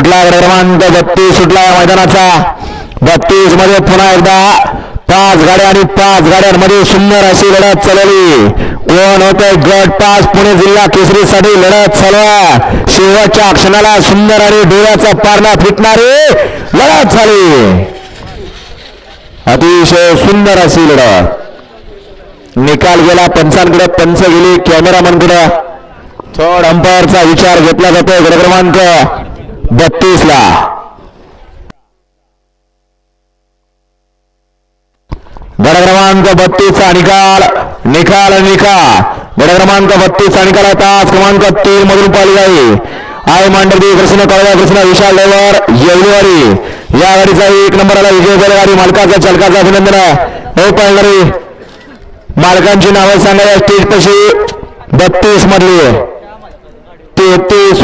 सुटला गड क्रमांक? बत्तीस सुटला या मैदानाचा. बत्तीसमध्ये पुन्हा एकदा पाच गाड्या आणि पाच गाड्यांमध्ये सुंदर अशी लढत चालवली कोण होते? गट पाच पुणे जिल्हा केसरीसाठी लढत चालवा. शेवटच्या क्षणाला सुंदर आणि डोळ्याचा पारणा फिटणारी लढत झाली. अतिशय सुंदर अशी लढत. निकाल गेला पंचांकडे पंच गेली कॅमेरामॅनकडे थर्ड अंपायरचा विचार घेतला जातोय गड क्रमांक. बत्तीस ला. गड क्रमांक बत्तीसचा निकाल. निकाल निकाल. गड क्रमांक बत्तीसचा निकाल तास क्रमांक तीन मधून पाहिली जाईल. आय मांडवी कृष्ण कळवा कृष्ण विशाल ड्रायव्हर येवलेवारी. या गाडीचा एक नंबरला विजय गाडी मालकाचा चालकाचं अभिनंदन. आहे हो पाळणारी मालकांची नावं सांगायला स्टेज पशी बत्तीस मधली. ते